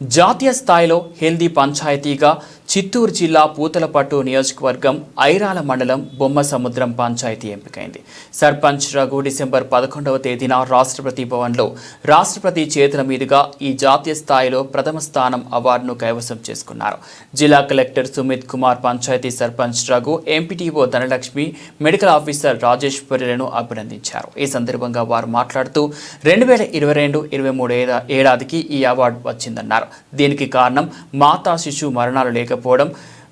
జాతీయ స్థాయిలో హెల్దీ పంచాయతీగా చిత్తూరు జిల్లా పూతలపట్టు నియోజకవర్గం ఐరాల మండలం బొమ్మ సముద్రం పంచాయతీ ఎంపికైంది. సర్పంచ్ రఘు డిసెంబర్ పదకొండవ తేదీన రాష్ట్రపతి భవన్లో రాష్ట్రపతి చేతుల మీదుగా ఈ జాతీయ స్థాయిలో ప్రథమ స్థానం అవార్డును కైవసం చేసుకున్నారు. జిల్లా collector Sumit Kumar panchayat sarpanch Raghu MPTO Dhanalakshmi medical officer రాజేశ్వరులను అభినందించారు. ఈ సందర్భంగా వారు మాట్లాడుతూ రెండు వేల ఇరవై రెండు ఇరవై మూడు ఏడాదికి ఈ అవార్డు వచ్చిందన్నారు. దీనికి కారణం మాతా శిశు మరణాలు లేకపోవడం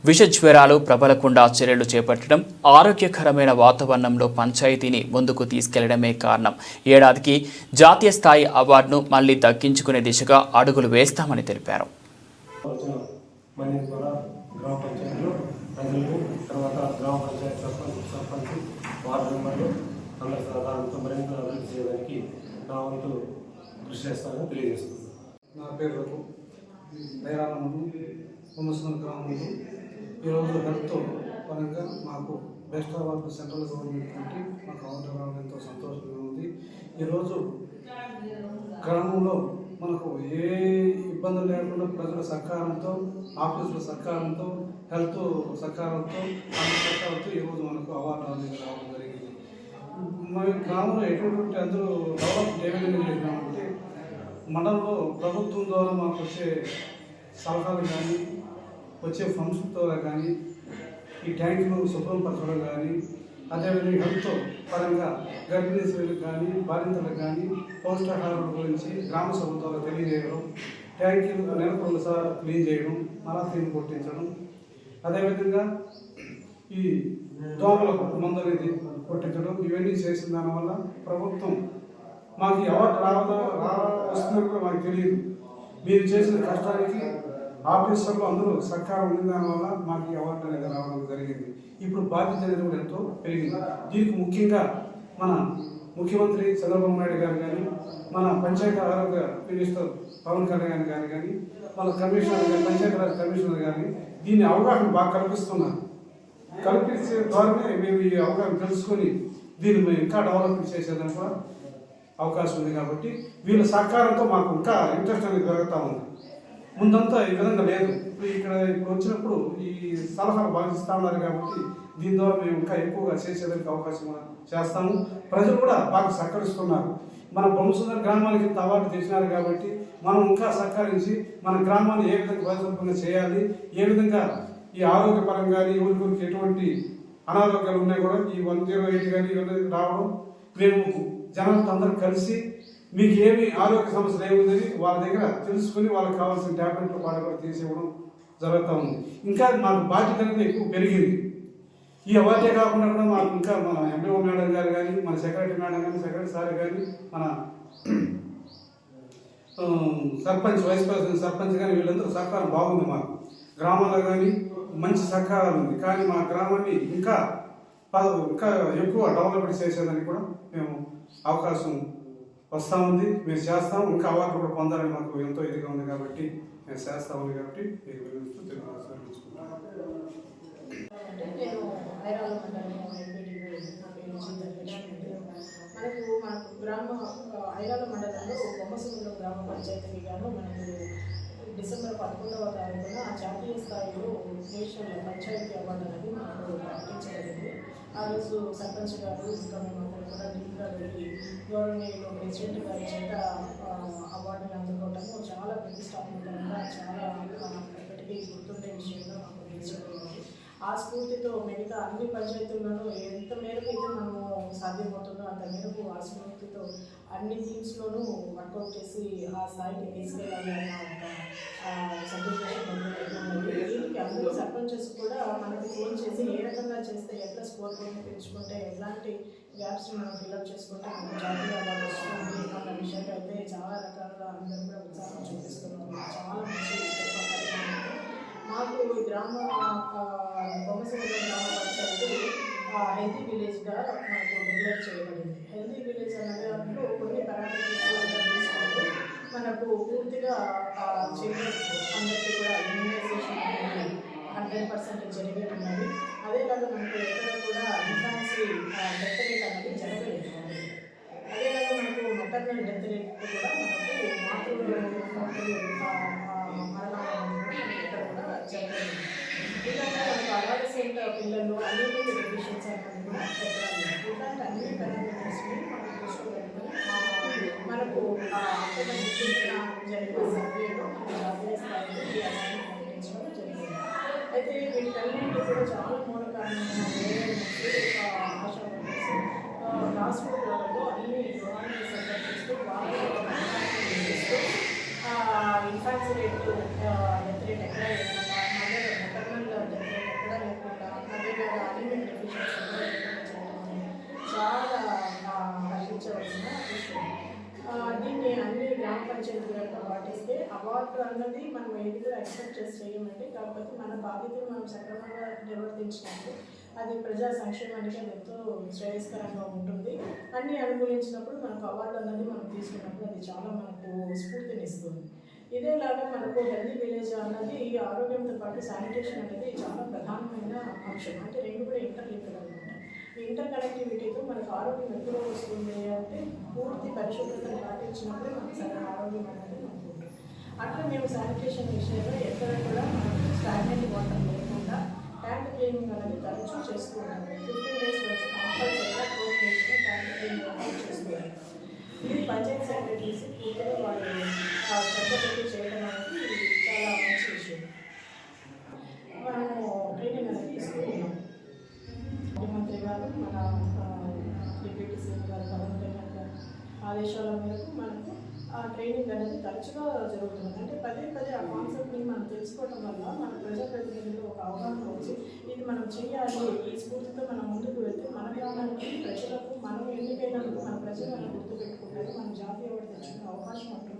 విష జ్వరాలు ప్రబలకుండా చర్యలు చేపట్టడం ఆరోగ్యకరమైన వాతావరణంలో పంచాయతీని ముందుకు తీసుకెళ్ళడమే కారణం. ఏడాదికి జాతీయ స్థాయి అవార్డును మళ్ళీ దక్కించుకునే దిశగా అడుగులు వేస్తామని తెలిపారు. నా పేరు రఘు దైరాలమ్మను ఈ గ్రామంలో ఈరోజు హెల్త్ పరంగా మాకు బెస్ట్ అవార్డు సెంట్రల్ గవర్నమెంట్ నుండి మాకు అవార్డు రావడం ఎంతో సంతోషంగా ఉంది. ఈరోజు గ్రామంలో మనకు ఏ ఇబ్బందులు లేకుండా ప్రజల సహకారంతో ఆఫీసుల సహకారంతో హెల్త్ సహకారంతో అన్ని సహకారంతో ఈరోజు మనకు అవార్డు అనేది రావడం జరిగింది. మన గ్రామంలో ఎటువంటి అందరూ డెవలప్ ఏ విధంగా మండలంలో ప్రభుత్వం ద్వారా మాకు వచ్చే సలహాలు కానీ వచ్చే ఫండ్స్ ద్వారా కానీ ఈ ట్యాంకులు శుభ్రపరచడం కానీ అదేవిధంగా హెల్త్ పరంగా గర్భిణీ స్త్రీలకు కానీ బాధితులకు కానీ పౌష్టాహారం గురించి గ్రామ సభ ద్వారా తెలియజేయడం ట్యాంకులు నెలకు రెండుసార్లు క్లీన్ చేయడం మలాతీని కొట్టించడం. అదేవిధంగా ఈ దోమలకు మందు అనేది కొట్టించడం ఇవన్నీ చేసిన దానివల్ల ప్రభుత్వం మాకు ఈ అవార్డు రావదా రా కూడా మాకు తెలియదు. మీరు చేసిన కష్టానికి ఆఫీసర్లు అందరూ సహకారం ఉన్న దానివల్ల మాకు ఈ అవార్డు అనేది రావడం జరిగింది. ఇప్పుడు బాధ్యత అనేది కూడా ఎంతో పెరిగింది. దీనికి ముఖ్యంగా మన ముఖ్యమంత్రి చంద్రబాబు నాయుడు గారు కానీ మన పంచాయతీ ఆరోగ్య మినిస్టర్ పవన్ కళ్యాణ్ గారు కానీ మన కమిషనర్ కానీ పంచాయతీరాజ్ కమిషనర్ కానీ దీన్ని అవగాహన బాగా కల్పిస్తున్నారు. కల్పించే ద్వారానే మేము ఈ అవగాహన తెలుసుకొని దీన్ని మేము ఇంకా డెవలప్మెంట్ చేసేదానికి అవకాశం ఉంది కాబట్టి వీళ్ళ సహకారంతో మాకు ఇంకా ఇంట్రెస్ట్ అనేది పెరుగుతూ ఉంది. ముందంతా ఈ విధంగా లేదు. ఇప్పుడు ఇక్కడ ఇప్పుడు వచ్చినప్పుడు ఈ సలహాలు బాగా ఉన్నారు కాబట్టి దీని ద్వారా మేము ఇంకా ఎక్కువగా చేసేదానికి అవకాశం చేస్తాము. ప్రజలు కూడా బాగా సహకరిస్తున్నారు. మన బొమ్మసుందర గ్రామానికి ఇంత అవార్డు చేసినారు కాబట్టి మనం ఇంకా సహకరించి మన గ్రామాన్ని ఏ విధంగా పరిశుభ్రంగా చేయాలి ఏ విధంగా ఈ ఆరోగ్యపరంగా కానీ ఊరికి ఎటువంటి అనారోగ్యాలు ఉన్నాయి కూడా ఈ వన్ జీరో ఎయిట్ కానీ ఇవన్నీ రావడం మేము జనాలతో అందరూ కలిసి మీకు ఏమి ఆరోగ్య సమస్యలు ఏముందని వాళ్ళ దగ్గర తెలుసుకుని వాళ్ళకి కావాల్సిన ట్యాబ్లెట్లు వాళ్ళు కూడా తీసేయడం జరుగుతూ ఉంది. ఇంకా మాకు బాధ్యత అనేది ఎక్కువ పెరిగింది. ఈ అవార్డే కాకుండా కూడా మాకు ఇంకా మన ఎంపీఓ మేడం గారు కానీ మన సెక్రటరీ మేడం కానీ సెక్రటరీ సార్ కానీ మన సర్పంచ్ వైస్ ప్రెసిడెంట్ సర్పంచ్ కానీ వీళ్ళందరూ సహకారం బాగుంది మాకు. గ్రామాల్లో కానీ మంచి సహకారాలు ఉంది. కానీ మా గ్రామాన్ని ఇంకా ప- ఇంకా ఎక్కువ డెవలప్మెంట్ చేసేదానికి కూడా మేము అవకాశం వస్తూ ఉంది. మేము చేస్తాం ఇంకా అవార్డు కూడా పొందాలని మాకు ఎంతో ఇదిగా ఉంది కాబట్టి మేము చేస్తా ఉంది కాబట్టి మీకు మనకు మనకు గ్రామ ఐరాల మండలంలో బొమ్మసముద్రం గ్రామ పంచాయతీ గాను మనకు డిసెంబర్ పదకొండవ తారీఖున జాతీయ స్థాయిలో నేషనల్ పంచాయతీ అవార్డు అనేది మాకు ప్రకటించగలిగింది ఆ రోజు సర్పంచ్ గారు ఇంకా మేము కూడా డీప్గా వెళ్ళి గవర్నమెంట్ ప్రెసిడెంట్ గారి చేత ఆ, అవార్డుని అందుకోవటము చాలా ప్రతిష్టాత్మకంగా చాలా ఆ, ఎప్పటికీ గుర్తుండే విషయంగా మాకు తెలిసిపోయింది ఆ స్ఫూర్తితో మిగతా అన్ని పంచాయతీలను ఎంత మేరకు అయితే మనము సాధ్యమవుతుందో అంత మేరకు ఆ స్ఫూర్తితో అన్ని టీమ్స్లోనూ వర్కౌట్ చేసి ఆ స్థాయికి తీసుకెళ్ళాలి అన్న ఒక అందరూ సర్పంచెస్ కూడా మనకి ఫోన్ చేసి ఏ రకంగా చేస్తే ఎట్లా స్కోర్ పోయిన పెంచుకుంటే ఎలాంటి గ్యాప్స్ మనం ఫిల్అప్ చేసుకుంటే మనకు జాతీయ అవార్డు వస్తుంది అన్న విషయాలు అయితే చాలా రకాలుగా అందరూ కూడా ఉత్సాహం చూపిస్తున్నారు. చాలా మంచి మాకు ఈ గ్రామ బొమ్మసముద్రం గ్రామ పంచాయతీ హెల్తీ విలేజ్గా మనకు డిక్లేర్ చేయబడింది. హెల్తీ విలేజ్ అనే దాంట్లో కొన్ని పారామీటర్స్ హండ్రెడ్ పర్సెంట్ జరిగి ఉన్నది. అదేలాగా మనకు ఎక్కడ కూడా ఇన్ఫాన్సీ డెత్ రేట్ అనేది జరగలేదు. అదేలాగా మనకు మెటర్నల్ డెత్ రేట్ కూడా మనకు మాతృ మాతృ, ఆ, కూడా మనకి ఇలాంటి మనకు అడాలసెంట్ పిల్లలు అన్ని డెఫిషియన్స్ అనేది ఇలాంటి అన్ని మనం మనకు జరిగిన సర్వేలో మన జాతీయ స్థాయిలో ఈ అవార్డుని ప్రకటించడం జరిగింది అయితే వీటన్నింటి కూడా చాలా మూల కారణమైన ఆశా అన్ని గృహాలను సెటప్ చేస్తూ వాళ్ళ చేస్తూ ఇన్ఫాక్ట్స్ రేట్ డెత్ రేట్ ఎక్కడ లేకుండా మదర్ మెటర్నల్ డెత్ రేట్ ఎక్కడ లేకుండా అదేవిధంగా అలిమెంట్ డెఫిషియన్సీ అన్ని పాటిస్తే అవార్డు అన్నది మనం ఏది కూడా ఎక్స్పెక్ట్ చేసి చేయమండి కాకపోతే మన బాధ్యతను మనం సక్రమంగా నిర్వర్తించినప్పుడు అది ప్రజా సంక్షేమానికి అది ఎంతో శ్రేయస్కరంగా ఉంటుంది. అన్ని అనుకూలించినప్పుడు మనకు అవార్డు అన్నది మనం తీసుకున్నప్పుడు అది చాలా మనకు స్ఫూర్తినిస్తుంది. ఇదేలాగా మనకు హెల్తీ విలేజ్ అన్నది ఈ ఆరోగ్యంతో పాటు శానిటేషన్ అనేది చాలా ప్రధానమైన అంశం. అంటే రెండు కూడా ఇంటర్లింక్ అనమాట ఇంటర్ కనెక్టివిటీతో మనకు ఆరోగ్యం ఎప్పుడు వస్తుంది అంటే పూర్తి పరిశుభ్రతను పాటించినప్పుడే మనకు సరైన ఆరోగ్యం అనేది మనకు అట్లా మేము శానిటేషన్ విషయంలో ఎక్కడ కూడా మనకు స్టాగ్నెంట్ వాటర్ లేకుండా ట్యాంక్ క్లీనింగ్ అనేది తరచూ చేస్తూ ఉంటాము ఫిఫ్టీన్ డేస్ వచ్చి కంపల్సరీగా క్లోజ్ చేసుకుని ట్యాంక్ క్లీనింగ్ అనేది చేస్తూ ఇది పంచాయత్ సెక్రటరీస్ పూర్తిగా వాళ్ళు శ్రద్ధ పెట్టి అనేది తరచుగా జరుగుతుంది. అంటే పదే పదే ఆ కాన్సెప్ట్ని మనం తెలుసుకోవడం వల్ల మన ప్రజాప్రతినిధులు ఒక అవగాహన వచ్చి ఇది మనం చేయాలి ఈ స్ఫూర్తితో మనం ముందుకు వెళ్తే మన గ్రామానికి ప్రజలకు మనం ఎన్నికైనందుకు మన ప్రజలు మనం గుర్తుపెట్టుకుంటారు. మనం జాతీయ అవార్డు తెచ్చుకునే అవకాశం ఉంటుంది.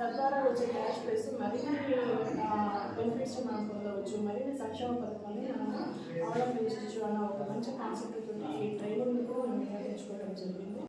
తద్వారా వచ్చే క్యాష్ ప్రైస్ మరిన్ని బెనిఫిట్స్ మనం పొందవచ్చు. మరిన్ని సంక్షేమ పథకాన్ని మనం అవలంబించవచ్చు అన్న ఒక మంచి కాన్సెప్ట్ ఈ ట్రైనింగ్ కూడా మేము నిర్వహించుకోవడం జరిగింది.